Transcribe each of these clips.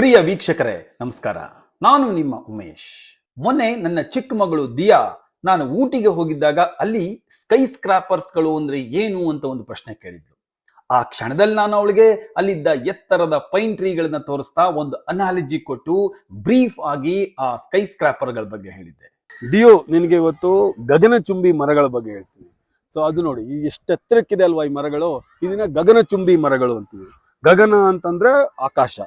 ಪ್ರಿಯ ವೀಕ್ಷಕರೇ, ನಮಸ್ಕಾರ. ನಾನು ನಿಮ್ಮ ಉಮೇಶ್. ಮೊನ್ನೆ ನನ್ನ ಚಿಕ್ಕ ಮಗಳು ದಿಯಾ, ನಾನು ಊಟಿಗೆ ಹೋಗಿದ್ದಾಗ ಅಲ್ಲಿ ಸ್ಕೈ ಸ್ಕ್ರಾಪರ್ಸ್ಗಳು ಅಂದ್ರೆ ಏನು ಅಂತ ಒಂದು ಪ್ರಶ್ನೆ ಕೇಳಿದ್ಲು. ಆ ಕ್ಷಣದಲ್ಲಿ ನಾನು ಅವಳಿಗೆ ಅಲ್ಲಿದ್ದ ಎತ್ತರದ ಪೈನ್ ಟ್ರೀಗಳನ್ನ ತೋರಿಸ್ತಾ ಒಂದು ಅನಾಲಜಿ ಕೊಟ್ಟು ಬ್ರೀಫ್ ಆಗಿ ಆ ಸ್ಕೈ ಸ್ಕ್ರಾಪರ್ಗಳ ಬಗ್ಗೆ ಹೇಳಿದ್ದೆ. ದಿಯೋ, ನಿನಗೆ ಇವತ್ತು ಗಗನಚುಂಬಿ ಮರಗಳ ಬಗ್ಗೆ ಹೇಳ್ತೀನಿ. ಸೊ ಅದು ನೋಡಿ, ಈ ಎಷ್ಟು ಎತ್ತರಕ್ಕಿದೆ ಅಲ್ವಾ ಈ ಮರಗಳು? ಇದನ್ನ ಗಗನಚುಂಬಿ ಮರಗಳು ಅಂತೀವಿ. ಗಗನ ಅಂತಂದ್ರೆ ಆಕಾಶ.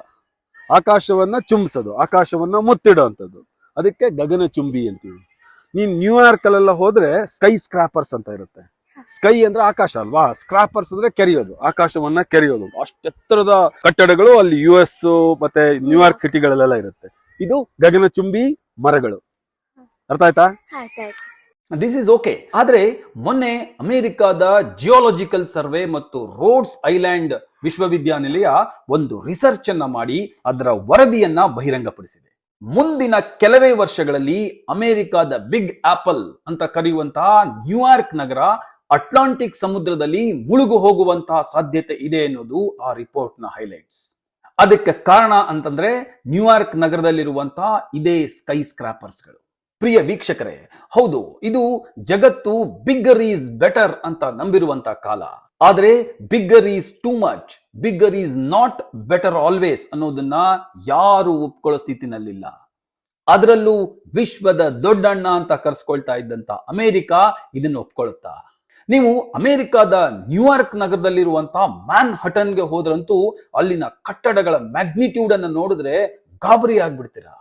ಆಕಾಶವನ್ನ ಚುಂಬಿಸೋದು, ಆಕಾಶವನ್ನ ಮುತ್ತಿಡುವಂಥದ್ದು ಅದಕ್ಕೆ ಅದಕ್ಕೆ ಗಗನಚುಂಬಿ ಅಂತೀವಿ. ನೀನ್ ನ್ಯೂಯಾರ್ಕ್ ಅಲ್ಲೆಲ್ಲ ಹೋದ್ರೆ ಸ್ಕೈ ಸ್ಕ್ರಾಪರ್ಸ್ ಅಂತ ಇರುತ್ತೆ. ಸ್ಕೈ ಅಂದ್ರೆ ಆಕಾಶ ಅಲ್ವಾ? ಸ್ಕ್ರಾಪರ್ಸ್ ಅಂದ್ರೆ ಕೆರೆಯೋದು, ಆಕಾಶವನ್ನ ಕೆರೆಯೋದು. ಅಷ್ಟು ಎತ್ತರದ ಕಟ್ಟಡಗಳು ಅಲ್ಲಿ ಯು ಎಸ್ ಮತ್ತೆ ನ್ಯೂಯಾರ್ಕ್ ಸಿಟಿಗಳಲ್ಲೆಲ್ಲ ಇರುತ್ತೆ. ಇದು ಗಗನಚುಂಬಿ ಮರಗಳು. ಅರ್ಥ ಆಯ್ತಾ? ದಿಸ್ ಇಸ್ ಓಕೆ ಆದ್ರೆ ಮೊನ್ನೆ ಅಮೆರಿಕಾದ ಜಿಯೋಲಾಜಿಕಲ್ ಸರ್ವೆ ಮತ್ತು ರೋಡ್ಸ್ ಐಲ್ಯಾಂಡ್ ವಿಶ್ವವಿದ್ಯಾನಿಲಯ ಒಂದು ರಿಸರ್ಚ್ ಅನ್ನ ಮಾಡಿ ಅದರ ವರದಿಯನ್ನ ಬಹಿರಂಗಪಡಿಸಿದೆ. ಮುಂದಿನ ಕೆಲವೇ ವರ್ಷಗಳಲ್ಲಿ ಅಮೆರಿಕಾದ ಬಿಗ್ ಆಪಲ್ ಅಂತ ಕರೆಯುವಂತಹ ನ್ಯೂಯಾರ್ಕ್ ನಗರ ಅಟ್ಲಾಂಟಿಕ್ ಸಮುದ್ರದಲ್ಲಿ ಮುಳುಗು ಹೋಗುವಂತಹ ಸಾಧ್ಯತೆ ಇದೆ ಎನ್ನುವುದು ಆ ರಿಪೋರ್ಟ್ನ ಹೈಲೈಟ್ಸ್ ಅದಕ್ಕೆ ಕಾರಣ ಅಂತಂದ್ರೆ ನ್ಯೂಯಾರ್ಕ್ ನಗರದಲ್ಲಿರುವಂತಹ ಇದೇ ಸ್ಕೈ ಸ್ಕ್ರಾಪರ್ಸ್ಗಳು ಪ್ರಿಯ ವೀಕ್ಷಕರೇ, ಹೌದು, ಇದು ಜಗತ್ತು ಬಿಗ್ಗರ್ ಈಸ್ ಬೆಟರ್ ಅಂತ ನಂಬಿರುವಂತ ಕಾಲ. ಆದರೆ bigger is too much bigger is not better always ಅನ್ನೋದನ್ನ ಯಾರು ಒಪ್ಕೊಳ್ಳೋ ಸ್ಥಿತಿನಲ್ಲಿಲ್ಲ. ಅದರಲ್ಲೂ ವಿಶ್ವದ ದೊಡ್ಡಣ್ಣ ಅಂತ ಕರ್ಸ್ಕೊಳ್ತಾ ಇದ್ದಂತ ಅಮೆರಿಕ ಇದನ್ನು ಒಪ್ಕೊಳ್ಳುತ್ತಾ? ನೀವು ಅಮೆರಿಕದ ನ್ಯೂಯಾರ್ಕ್ ನಗರದಲ್ಲಿರುವಂತಹ ಮ್ಯಾನ್ ಹಟನ್ಗೆ ಹೋದ್ರಂತೂ ಅಲ್ಲಿನ ಕಟ್ಟಡಗಳ ಮ್ಯಾಗ್ನಿಟ್ಯೂಡ್ ಅನ್ನು ನೋಡಿದ್ರೆ ಗಾಬರಿ ಆಗ್ಬಿಡ್ತೀರಾ?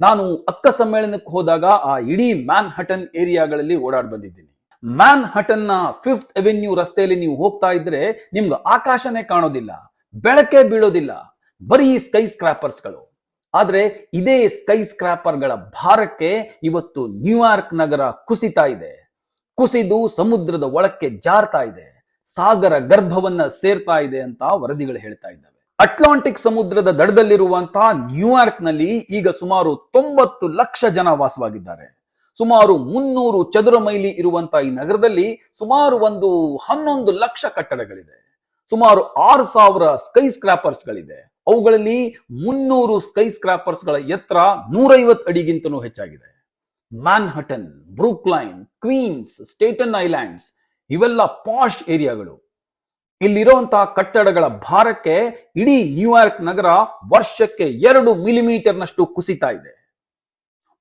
ನಾನು ಅಕ್ಕ ಸಮ್ಮೇಳನಕ್ಕೆ ಹೋದಾಗ ಆ ಇಡೀ ಮ್ಯಾನ್ ಹಟನ್ ಏರಿಯಾಗಳಲ್ಲಿ ಓಡಾಡ್ ಬಂದಿದ್ದೀನಿ. ಮ್ಯಾನ್ ಹಟನ್ನ ಫಿಫ್ತ್ ಅವೆನ್ಯೂ ರಸ್ತೆಯಲ್ಲಿ ನೀವು ಹೋಗ್ತಾ ಇದ್ರೆ ನಿಮ್ಗೆ ಆಕಾಶನೇ ಕಾಣೋದಿಲ್ಲ, ಬೆಳಕೆ ಬೀಳೋದಿಲ್ಲ, ಬರೀ ಸ್ಕೈ ಸ್ಕ್ರಾಪರ್ಸ್ಗಳು ಆದ್ರೆ ಇದೇ ಸ್ಕೈ ಸ್ಕ್ರಾಪರ್ಗಳ ಭಾರಕ್ಕೆ ಇವತ್ತು ನ್ಯೂಯಾರ್ಕ್ ನಗರ ಕುಸಿತಾ ಇದೆ. ಕುಸಿದು ಸಮುದ್ರದ ಒಳಕ್ಕೆ ಜಾರ್ತಾ ಇದೆ. ಸಾಗರ ಗರ್ಭವನ್ನ ಸೇರ್ತಾ ಇದೆ ಅಂತ ವರದಿಗಳು ಹೇಳ್ತಾ ಇದ್ದಾವೆ. ಅಟ್ಲಾಂಟಿಕ್ ಸಮುದ್ರದ ದಡದಲ್ಲಿರುವಂತಹ ನ್ಯೂಯಾರ್ಕ್ನಲ್ಲಿ ಈಗ ಸುಮಾರು ತೊಂಬತ್ತು ಲಕ್ಷ ಜನ ವಾಸವಾಗಿದ್ದಾರೆ. ಸುಮಾರು ಮುನ್ನೂರು ಚದುರ ಮೈಲಿ ಇರುವಂತಹ ಈ ನಗರದಲ್ಲಿ ಸುಮಾರು ಒಂದು ಹನ್ನೊಂದು ಲಕ್ಷ ಕಟ್ಟಡಗಳಿದೆ. ಸುಮಾರು ಆರು ಸಾವಿರ ಸ್ಕೈ ಸ್ಕ್ರಾಪರ್ಸ್ಗಳಿದೆ ಅವುಗಳಲ್ಲಿ ಮುನ್ನೂರು ಸ್ಕೈ ಸ್ಕ್ರಾಪರ್ಸ್ಗಳ ಎತ್ತರ ನೂರೈವತ್ತು ಅಡಿಗಿಂತಲೂ ಹೆಚ್ಚಾಗಿದೆ. Manhattan, Brooklyn, Queens, Staten Islands ಇವೆಲ್ಲ ಪಾಶ್ ಏರಿಯಾಗಳು. ಇಲ್ಲಿರುವಂತಹ ಕಟ್ಟಡಗಳ ಭಾರಕ್ಕೆ ಇಡೀ ನ್ಯೂಯಾರ್ಕ್ ನಗರ ವರ್ಷಕ್ಕೆ ಎರಡು ಮಿಲಿಮೀಟರ್ನಷ್ಟು ಕುಸಿತ ಇದೆ.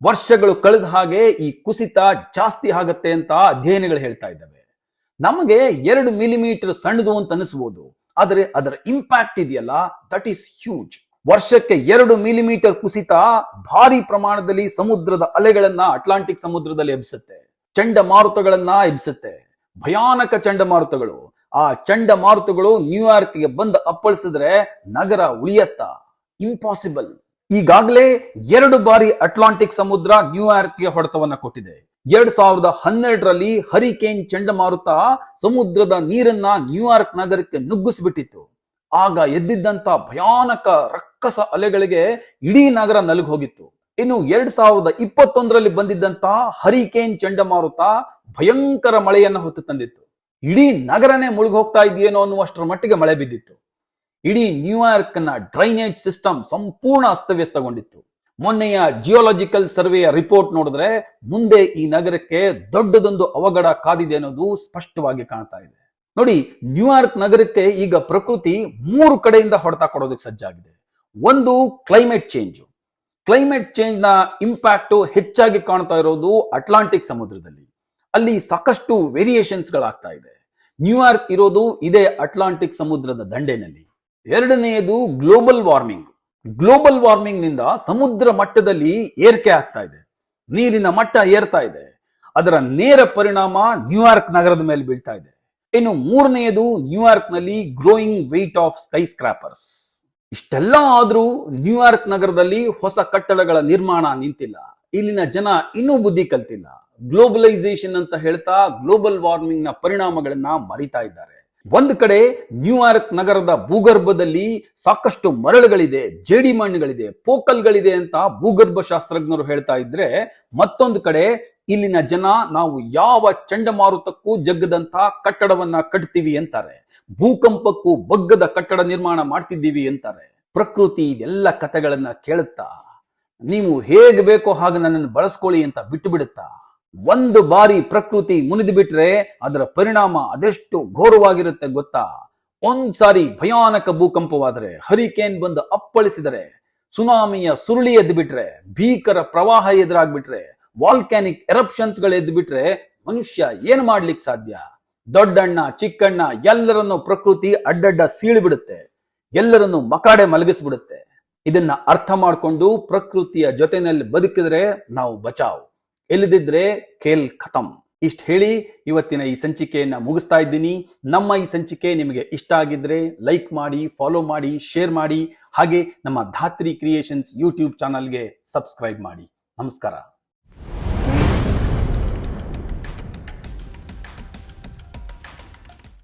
ವರ್ಷಗಳು ಕಳೆದ ಹಾಗೆ ಈ ಕುಸಿತ ಜಾಸ್ತಿ ಆಗತ್ತೆ ಅಂತ ಅಧ್ಯಯನಗಳು ಹೇಳ್ತಾ ಇದ್ದಾವೆ. ನಮಗೆ ಎರಡು ಮಿಲಿಮೀಟರ್ ಸಣ್ಣದು ಅಂತ ಅನಿಸ್ಬೋದು ಆದರೆ ಅದರ ಇಂಪ್ಯಾಕ್ಟ್ ಇದೆಯಲ್ಲ? ದಟ್ ಈಸ್ ಹ್ಯೂಜ್ ವರ್ಷಕ್ಕೆ ಎರಡು ಮಿಲಿಮೀಟರ್ ಕುಸಿತ ಭಾರಿ ಪ್ರಮಾಣದಲ್ಲಿ ಸಮುದ್ರದ ಅಲೆಗಳನ್ನ ಅಟ್ಲಾಂಟಿಕ್ ಸಮುದ್ರದಲ್ಲಿ ಎಬ್ಬಿಸುತ್ತೆ. ಚಂಡಮಾರುತಗಳನ್ನ ಎಬ್ಬಿಸುತ್ತೆ. ಭಯಾನಕ ಚಂಡಮಾರುತಗಳು. ಆ ಚಂಡಮಾರುತಗಳು ನ್ಯೂಯಾರ್ಕ್ಗೆ ಬಂದು ಅಪ್ಪಳಿಸಿದ್ರೆ ನಗರ ಉಳಿಯತ್ತ. ಇಂಪಾಸಿಬಲ್ ಈಗಾಗಲೇ ಎರಡು ಬಾರಿ ಅಟ್ಲಾಂಟಿಕ್ ಸಮುದ್ರ ನ್ಯೂಯಾರ್ಕ್ಗೆ ಹೊಡೆತವನ್ನ ಕೊಟ್ಟಿದೆ. ಎರಡ್ ಸಾವಿರದ ಹನ್ನೆರಡರಲ್ಲಿ ಹರಿಕೇನ್ ಚಂಡಮಾರುತ ಸಮುದ್ರದ ನೀರನ್ನ ನ್ಯೂಯಾರ್ಕ್ ನಗರಕ್ಕೆ ನುಗ್ಗಿಸ್ಬಿಟ್ಟಿತ್ತು. ಆಗ ಎದ್ದಿದ್ದಂತ ಭಯಾನಕ ರಕ್ಕಸ ಅಲೆಗಳಿಗೆ ಇಡೀ ನಗರ ನಲುಗಿ ಹೋಗಿತ್ತು. ಇನ್ನು ಎರಡ್ ಸಾವಿರದ ಇಪ್ಪತ್ತೊಂದರಲ್ಲಿ ಬಂದಿದ್ದಂತ ಹರಿಕೇನ್ ಚಂಡಮಾರುತ ಭಯಂಕರ ಮಳೆಯನ್ನ ಹೊತ್ತು ತಂದಿತ್ತು. ಇಡೀ ನಗರನೇ ಮುಳುಗೋಗ್ತಾ ಇದೆಯೇನೋ ಅನ್ನುವಷ್ಟರ ಮಟ್ಟಿಗೆ ಮಳೆ ಬಿದ್ದಿತ್ತು. ಇಡೀ ನ್ಯೂಯಾರ್ಕ್ನ ಡ್ರೈನೇಜ್ ಸಿಸ್ಟಮ್ ಸಂಪೂರ್ಣ ಅಸ್ತವ್ಯಸ್ತಗೊಂಡಿತ್ತು. ಮೊನ್ನೆಯ ಜಿಯೋಲಾಜಿಕಲ್ ಸರ್ವೆಯ ರಿಪೋರ್ಟ್ ನೋಡಿದ್ರೆ ಮುಂದೆ ಈ ನಗರಕ್ಕೆ ದೊಡ್ಡದೊಂದು ಅವಘಡ ಕಾದಿದೆ ಅನ್ನೋದು ಸ್ಪಷ್ಟವಾಗಿ ಕಾಣ್ತಾ ಇದೆ. ನೋಡಿ ನ್ಯೂಯಾರ್ಕ್ ನಗರಕ್ಕೆ ಈಗ ಪ್ರಕೃತಿ ಮೂರು ಕಡೆಯಿಂದ ಹೊಡೆತ ಕೊಡೋದಕ್ಕೆ ಸಜ್ಜಾಗಿದೆ. ಒಂದು ಕ್ಲೈಮೇಟ್ ಚೇಂಜ್ ಕ್ಲೈಮೇಟ್ ಚೇಂಜ್ನ ಇಂಪ್ಯಾಕ್ಟ್ ಹೆಚ್ಚಾಗಿ ಕಾಣ್ತಾ ಇರೋದು ಅಟ್ಲಾಂಟಿಕ್ ಸಮುದ್ರದಲ್ಲಿ. ಅಲ್ಲಿ ಸಾಕಷ್ಟು ವೇರಿಯೇಷನ್ಸ್ ಗಳಾಗ್ತಾ ಇದೆ ನ್ಯೂಯಾರ್ಕ್ ಇರೋದು ಇದೇ ಅಟ್ಲಾಂಟಿಕ್ ಸಮುದ್ರದ ದಂಡೆನಲ್ಲಿ. ಎರಡನೆಯದು ಗ್ಲೋಬಲ್ ವಾರ್ಮಿಂಗ್. ಗ್ಲೋಬಲ್ ವಾರ್ಮಿಂಗ್ನಿಂದ ಸಮುದ್ರ ಮಟ್ಟದಲ್ಲಿ ಏರಿಕೆ ಆಗ್ತಾ ಇದೆ. ನೀರಿನ ಮಟ್ಟ ಏರ್ತಾ ಇದೆ. ಅದರ ನೇರ ಪರಿಣಾಮ ನ್ಯೂಯಾರ್ಕ್ ನಗರದ ಮೇಲೆ ಬೀಳ್ತಾ ಇದೆ. ಇನ್ನು ಮೂರನೆಯದು ನ್ಯೂಯಾರ್ಕ್ನಲ್ಲಿ growing weight of skyscrapers ಇಷ್ಟೆಲ್ಲ ಆದ್ರೂ ನ್ಯೂಯಾರ್ಕ್ ನಗರದಲ್ಲಿ ಹೊಸ ಕಟ್ಟಡಗಳ ನಿರ್ಮಾಣ ನಿಂತಿಲ್ಲ. ಇಲ್ಲಿನ ಜನ ಇನ್ನೂ ಬುದ್ಧಿ ಕಲ್ತಿಲ್ಲ. ಗ್ಲೋಬಲೈಸೇಷನ್ ಅಂತ ಹೇಳ್ತಾ ಗ್ಲೋಬಲ್ ವಾರ್ಮಿಂಗ್ನ ಪರಿಣಾಮಗಳನ್ನ ಮರಿತಾ ಇದ್ದಾರೆ. ಒಂದ್ ಕಡೆ ನ್ಯೂಯಾರ್ಕ್ ನಗರದ ಭೂಗರ್ಭದಲ್ಲಿ ಸಾಕಷ್ಟು ಮರಳುಗಳಿದೆ, ಜೇಡಿ ಮಣ್ಣುಗಳಿದೆ, ಪೋಕಲ್ಗಳಿದೆ ಅಂತ ಭೂಗರ್ಭ ಶಾಸ್ತ್ರಜ್ಞರು ಹೇಳ್ತಾ ಇದ್ರೆ ಮತ್ತೊಂದು ಕಡೆ ಇಲ್ಲಿನ ಜನ ನಾವು ಯಾವ ಚಂಡಮಾರುತಕ್ಕೂ ಜಗ್ಗದಂತ ಕಟ್ಟಡವನ್ನ ಕಟ್ತೀವಿ ಅಂತಾರೆ. ಭೂಕಂಪಕ್ಕೂ ಬಗ್ಗದ ಕಟ್ಟಡ ನಿರ್ಮಾಣ ಮಾಡ್ತಿದ್ದೀವಿ ಅಂತಾರೆ. ಪ್ರಕೃತಿ ಇದೆಲ್ಲ ಕಥೆಗಳನ್ನ ಕೇಳುತ್ತಾ, ನೀವು ಹೇಗೆ ಬೇಕೋ ಹಾಗೆ ನನ್ನನ್ನು ಬಳಸ್ಕೊಳ್ಳಿ ಅಂತ ಬಿಟ್ಟು ಬಿಡುತ್ತಾ ಒಂದು ಬಾರಿ ಪ್ರಕೃತಿ ಮುನಿದು ಬಿಟ್ರೆ ಅದರ ಪರಿಣಾಮ ಅದೆಷ್ಟು ಘೋರವಾಗಿರುತ್ತೆ ಗೊತ್ತಾ? ಒಂದ್ ಸಾರಿ ಭಯಾನಕ ಭೂಕಂಪವಾದರೆ, ಹರಿಕೇನ್ ಬಂದು ಅಪ್ಪಳಿಸಿದರೆ, ಸುನಾಮಿಯ ಸುರುಳಿ ಎದ್ದು ಬಿಟ್ರೆ ಭೀಕರ ಪ್ರವಾಹ ಎದುರಾಗ್ಬಿಟ್ರೆ ವಾಲ್ಕ್ಯಾನಿಕ್ ಎರಪ್ಷನ್ಸ್ಗಳು ಎದ್ದು ಬಿಟ್ರೆ ಮನುಷ್ಯ ಏನ್ ಮಾಡ್ಲಿಕ್ಕೆ ಸಾಧ್ಯ? ದೊಡ್ಡಣ್ಣ, ಚಿಕ್ಕಣ್ಣ ಎಲ್ಲರನ್ನು ಪ್ರಕೃತಿ ಅಡ್ಡಡ್ಡ ಸೀಳಿಬಿಡುತ್ತೆ. ಎಲ್ಲರನ್ನು ಮಕಾಡೆ ಮಲಗಿಸ್ಬಿಡುತ್ತೆ. ಇದನ್ನ ಅರ್ಥ ಮಾಡ್ಕೊಂಡು ಪ್ರಕೃತಿಯ ಜೊತೆನಲ್ಲಿ ಬದುಕಿದ್ರೆ ನಾವು ಬಚಾವ್. ಎಲ್ಲಿದಿದ್ರೆ ಖೇಲ್ ಖತಮ್ ಇಷ್ಟು ಹೇಳಿ ಇವತ್ತಿನ ಈ ಸಂಚಿಕೆಯನ್ನ ಮುಗಿಸ್ತಾ ಇದ್ದೀನಿ. ನಮ್ಮ ಈ ಸಂಚಿಕೆ ನಿಮಗೆ ಇಷ್ಟ ಆಗಿದ್ರೆ ಲೈಕ್ ಮಾಡಿ, ಫಾಲೋ ಮಾಡಿ, ಶೇರ್ ಮಾಡಿ. ಹಾಗೆ ನಮ್ಮ ಧಾತ್ರಿ ಕ್ರಿಯೇಷನ್ಸ್ ಯೂಟ್ಯೂಬ್ ಚಾನಲ್ಗೆ ಸಬ್ಸ್ಕ್ರೈಬ್ ಮಾಡಿ. ನಮಸ್ಕಾರ.